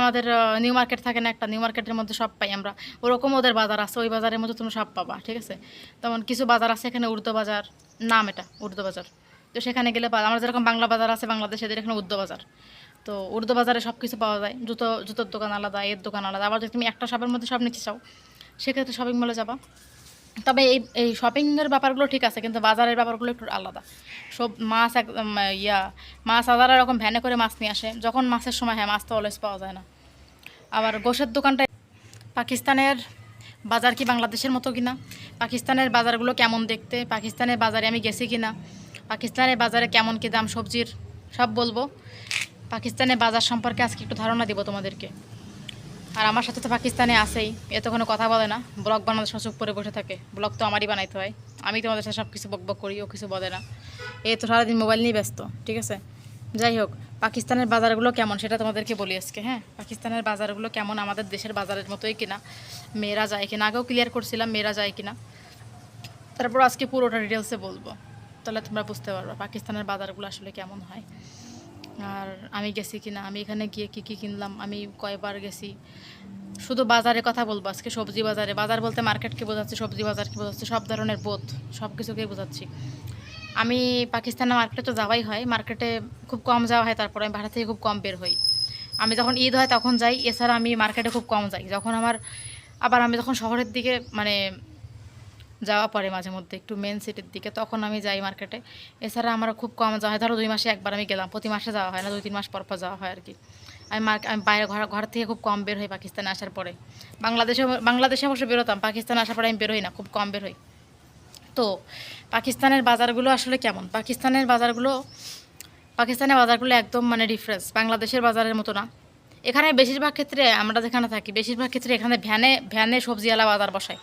আমাদের new market থাকে না, একটা নিউ মার্কেটের মধ্যে সব পাই আমরা। ওরকম ওদের বাজার আছে, ওই বাজারের মধ্যে তুমি সব পাবা, ঠিক আছে? তেমন কিছু বাজার আছে এখানে, উর্দু বাজার, নাম এটা, উর্দু বাজার। তো সেখানে গেলে আমার যেরকম বাংলা বাজার আছে, বাংলাদেশে এদের এখানে উর্দু বাজার। তো উর্দু বাজারে সব কিছু পাওয়া যায়, জুতো, জুতোর দোকান আলাদা, এর দোকান আলাদা। আবার যদি তুমি একটা শপের মধ্যে সব নিতে চাও, সেক্ষেত্রে শপিং মলে যাবা। তবে এই এই শপিংয়ের ব্যাপারগুলো ঠিক আছে, কিন্তু বাজারের ব্যাপারগুলো একটু আলাদা। সব মাছ একদম ইয়া, মাছ হাজার এরকম ভ্যানে করে মাছ নিয়ে আসে। যখন মাছের সময় হ্যাঁ মাছ তো অলওয়েজ পাওয়া যায় না। আবার গোশের দোকানটা, পাকিস্তানের বাজার কি বাংলাদেশের মতো কিনা? পাকিস্তানের বাজারগুলো কেমন দেখতে? পাকিস্তানের বাজারে আমি গেছি কিনা? পাকিস্তানের বাজারে কেমন কি দাম সবজির? সব বলব। পাকিস্তানের বাজার সম্পর্কে আজকে একটু ধারণা দিব তোমাদেরকে। আর আমার সাথে তো পাকিস্তানে আসেই এ তো কোনো কথা বলে না। ব্লগ বানাতে সুযোগ করে বসে থাকে। ব্লগ তো আমারই বানাইতে হয়। আমি তোমাদের সাথে সব কিছু বক বক করি, ও কিছু বলে না। এ তো সারাদিন মোবাইল নিয়ে ব্যস্ত, ঠিক আছে? যাই হোক, পাকিস্তানের বাজারগুলো কেমন সেটা তোমাদেরকে বলি আজকে হ্যাঁ? পাকিস্তানের বাজারগুলো কেমন আমাদের দেশের বাজারের মতোই কিনা? মেয়েরা যায় কিনা? আগেও ক্লিয়ার করছিলাম মেয়েরা যায় কিনা। তারপর আজকে পুরোটা ডিটেলসে বলব। তাহলে তোমরা বুঝতে পারবে পাকিস্তানের বাজারগুলো আসলে কেমন হয়। আর আমি গেছি কিনা, আমি এখানে গিয়ে কী কী কিনলাম, আমি কয়বার গেছি। শুধু বাজারে কথা বলব, আজকে সবজি বাজারে। বাজার বলতে মার্কেটকে বোঝাচ্ছি, সবজি বাজারকে বোঝাচ্ছি, সব ধরনের বোধ সব কিছুকেই বোঝাচ্ছি। আমি পাকিস্তানের মার্কেটে তো যাওয়াই হয় মার্কেটে খুব কম যাওয়া হয়, তারপরে আমি বাসা থেকে খুব কম বের হই। আমি যখন ঈদ হয় তখন যাই, এছাড়া আমি মার্কেটে খুব কম যাই। যখন আমার, আবার আমি যখন শহরের দিকে মানে যাওয়া পড়ে মাঝে মধ্যে একটু মেন সিটির দিকে, তখন আমি যাই মার্কেটে এছাড়া আমার খুব কম যাওয়া হয়। ধরো দুই মাসে একবার আমি গেলাম, প্রতি মাসে যাওয়া হয় না, দুই তিন মাস পর পর যাওয়া হয় আর কি আমি আমি বাইরে ঘর ঘর থেকে খুব কম বের হই পাকিস্তানে আসার পরে। বাংলাদেশে বাংলাদেশে অবশ্য বেরোতাম, পাকিস্তানে আসার পরে আমি বের হই না, খুব কম বের হই। তো পাকিস্তানের বাজারগুলো আসলে কেমন? পাকিস্তানের বাজারগুলো পাকিস্তানের বাজারগুলো একদম মানে ডিফারেন্স বাংলাদেশের বাজারের মতো না। এখানে বেশিরভাগ ক্ষেত্রে আমরা যেখানে থাকি, বেশিরভাগ ক্ষেত্রে এখানে ভ্যানে ভ্যানে সবজিওয়ালা বাজার বসায়।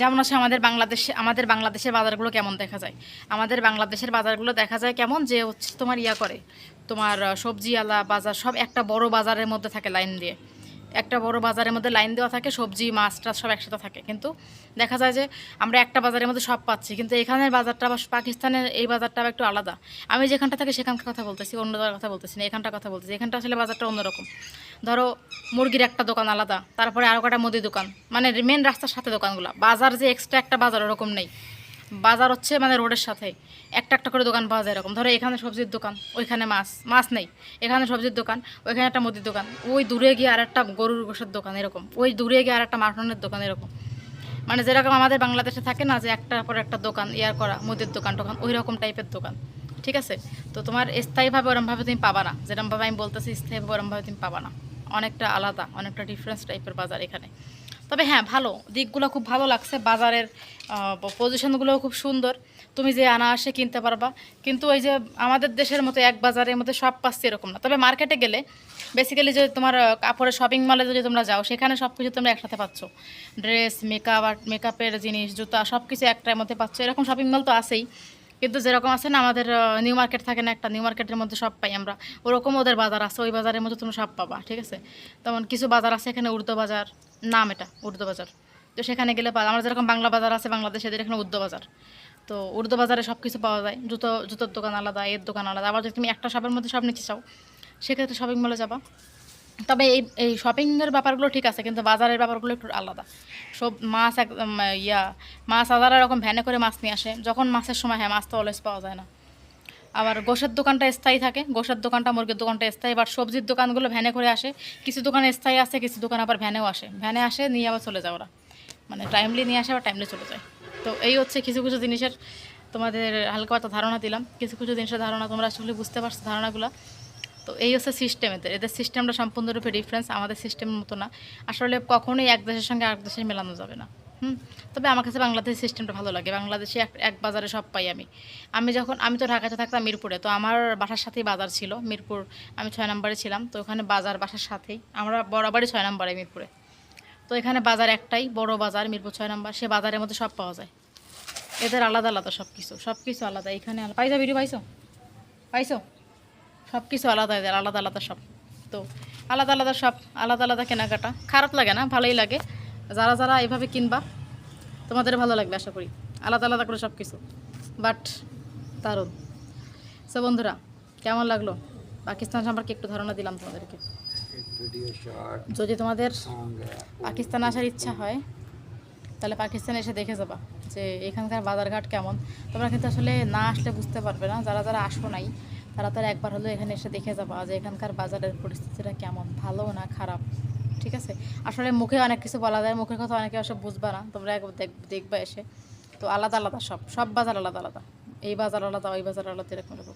যেমন আছে আমাদের বাংলাদেশে আমাদের বাংলাদেশের বাজারগুলো কেমন দেখা যায়? আমাদের বাংলাদেশের বাজারগুলো দেখা যায় কেমন? যে হচ্ছে তোমার ইয়া করে, তোমার সবজিওয়ালা বাজার সব একটা বড় বাজারের মধ্যে থাকে লাইন দিয়ে। একটা বড় বাজারের মধ্যে লাইন দেওয়া থাকে, সবজি, মাছ টাছ সব একসাথে থাকে। কিন্তু দেখা যায় যে আমরা একটা বাজারের মধ্যে সব পাচ্ছি, কিন্তু এখানের বাজারটা বা পাকিস্তানের এই বাজারটা একটু আলাদা। আমি যেখানটা থাকি সেখানকার কথা বলতেছি, অন্য জায়গার কথা বলতেছি না, এখানটার কথা বলতেছি। এখানটা আসলে বাজারটা অন্যরকম। ধরো মুরগির একটা দোকান আলাদা, তারপরে আরও কটা মুদি দোকান। মানে মেন রাস্তার সাথে দোকানগুলো। বাজার যে এক্সট্রা একটা বাজার ওরকম নেই। বাজার হচ্ছে মানে রোডের সাথে। একটা একটা করে দোকান পাওয়া যায় এরকম। ধরো এখানে সবজির দোকান, ওইখানে মাছ মাছ নেই। এখানে সবজির দোকান, ওইখানে একটা মুদির দোকান। ওই দূরে গিয়ে আর একটা গরুর গোশের দোকান এরকম। ওই দূরে গিয়ে আর একটা মাটনের দোকান এরকম। মানে যেরকম আমাদের বাংলাদেশে থাকে না যে একটার পর একটা দোকান ইয়ার করা, মুদির দোকান টোকান ওই রকম টাইপের দোকান। ঠিক আছে? তো তোমার স্থায়ীভাবে ওরমভাবে তুমি পাবা না। যেরকমভাবে আমি বলতেছি, স্থায়ীভাবে ওরমভাবে তুমি পাবা না। অনেকটা আলাদা, অনেকটা ডিফারেন্স টাইপের বাজার এখানে। তবে হ্যাঁ ভালো। দিকগুলো খুব ভালো লাগছে। বাজারের পজিশনগুলোও খুব সুন্দর। তুমি যে আনাসে কিনতে পারবা। কিন্তু ওই যে আমাদের দেশের মতো এক বাজারের মধ্যে সব পাচ্ছে এরকম না। তবে মার্কেটে গেলে বেসিক্যালি যে তোমার কাপড়ের শপিং মলে যদি তোমরা যাও, সেখানে সব কিছু তোমরা একসাথে পাচ্ছ। ড্রেস মেকআপ আর মেকআপের জিনিস, জুতা সব কিছু একটার মধ্যে পাচ্ছ। এরকম শপিং মল তো আছেই। কিন্তু যেরকম আছে না, আমাদের নিউ মার্কেট থাকে না একটা। নিউ মার্কেটের মধ্যে সব পাই আমরা। ওরকম ওদের বাজার আছে। ওই বাজারের মধ্যে তুমি সব পাবা, ঠিক আছে? তেমন কিছু বাজার আছে এখানে, উর্দু বাজার নাম এটা, উর্দু বাজার। তো সেখানে গেলে আমার যেরকম বাংলা বাজার আছে, বাংলাদেশে এখানে উর্দু বাজার। তো উর্দু বাজারে সব কিছু পাওয়া যায়, জুতো, জুতোর দোকান আলাদা, এর দোকান আলাদা। আবার যদি তুমি একটা শপের মধ্যে সব নিতে চাও, সেক্ষেত্রে শপিং মলে যাবা। তবে এই এই শপিংয়ের ব্যাপারগুলো ঠিক আছে, কিন্তু বাজারের ব্যাপারগুলো একটু আলাদা। সব মাছ একদম ইয়া, মাছ হাজার এরকম ভ্যানে করে মাছ নিয়ে আসে। যখন মাছের সময় হ্যাঁ মাছ তো অলওয়েজ পাওয়া যায় না। আবার গোশের দোকানটা স্থায়ী থাকে গোশের দোকানটা, মুরগির দোকানটা স্থায়ী, এবার সবজির দোকানগুলো ভ্যানে করে আসে। কিছু দোকানে স্থায়ী আসে কিছু দোকান আবার ভ্যানেও আসে। ভ্যানে আসে, নিয়ে আবার চলে যায় ওরা। মানে টাইমলি নিয়ে আসে, আবার টাইমলি চলে যায়। তো এই হচ্ছে কিছু কিছু জিনিসের তোমাদের হালকা একটা ধারণা দিলাম। কিছু কিছু জিনিসের ধারণা তোমরা আসলে বুঝতে পারছ ধারণাগুলো। তো এই হচ্ছে সিস্টেম এদের। এদের সিস্টেমটা সম্পূর্ণরূপে ডিফারেন্স আমাদের সিস্টেমের মতো না। আসলে কখনোই এক দেশের সঙ্গে আরেক দেশের মেলানো যাবে না। হুম, তবে আমার কাছে বাংলাদেশের সিস্টেমটা ভালো লাগে। বাংলাদেশে এক এক বাজারে সব পাই আমি। আমি যখন, আমি তো ঢাকাতে থাকতাম মিরপুরে, তো আমার বাসার সাথেই বাজার ছিল মিরপুর, আমি ছয় নম্বরে ছিলাম, তো ওখানে বাজার বাসার সাথেই। আমরা বরাবরই ছয় নম্বরে মিরপুরে। তো এখানে বাজার একটাই, বড় বাজার, মিরপুর ছয় নম্বর, সে বাজারের মধ্যে সব পাওয়া যায়। এদের আলাদা আলাদা সব কিছু সব কিছু আলাদা। এখানে পাইছো ভিডিও পাইছো? পাইছো? সব কিছু আলাদা, এদের আলাদা আলাদা সব। তো আলাদা আলাদা সব, আলাদা আলাদা কেনাকাটা। খারাপ লাগে না, ভালোই লাগে। যারা যারা এভাবে কিনবা, তোমাদের ভালো লাগবে আশা করি। আলাদা আলাদা করে সব কিছু বাট দারুণ। সো বন্ধুরা, কেমন লাগল? পাকিস্তান সম্পর্কে একটু ধারণা দিলাম তোমাদেরকে। যদি তোমাদের পাকিস্তান আসার ইচ্ছা হয়, তাহলে পাকিস্তানে এসে দেখে যাবা যে এখানকার বাজারঘাট কেমন। তোমরা কিন্তু আসলে না আসলে বুঝতে পারবে না। যারা যারা আসো নাই, তারা তারা একবার হলেও এখানে এসে দেখে যাবা যে এখানকার বাজারের পরিস্থিতিটা কেমন, ভালো না খারাপ। ঠিক আছে? আসলে মুখে অনেক কিছু বলা যায়, মুখের কথা অনেকে আসলে বুঝবা না। তোমরা একবার দেখ- দেখবা এসে। তো আলাদা আলাদা সব সব বাজার আলাদা আলাদা। এই বাজার আলাদা, ওই বাজার আলাদা, এরকম এরকম।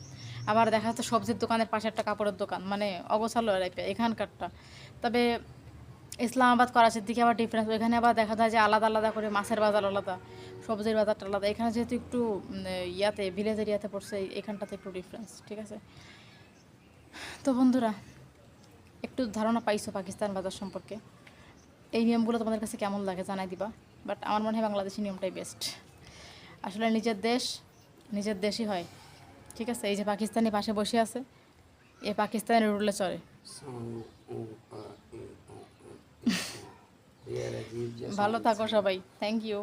আবার দেখা যাচ্ছে সবজির দোকানের পাশে একটা কাপড়ের দোকান মানে অগোছালো এখানকারটা। তবে ইসলামাবাদ, করাচির দিকে আবার ডিফারেন্স ওইখানে আবার দেখা যায় যে আলাদা আলাদা করে মাছের বাজার আলাদা, সবজির বাজারটা আলাদা। এখানে যেহেতু একটু ইয়াতে ভিলেজ এরিয়াতে পড়ছে এখানটাতে একটু ডিফারেন্স ঠিক আছে? তো বন্ধুরা একটু ধারণা পাইছো পাকিস্তান বাজার সম্পর্কে? এই নিয়মগুলো তোমাদের কাছে কেমন লাগে জানাই দিবা বাট আমার মনে হয় বাংলাদেশের নিয়মটাই বেস্ট আসলে নিজের দেশ নিজের দেশই হয় ঠিক আছে? এই যে পাকিস্তানি পাশে বসে আছে এ পাকিস্তানের রুলে চলে। ভালো থাকো সবাই থ্যাংক ইউ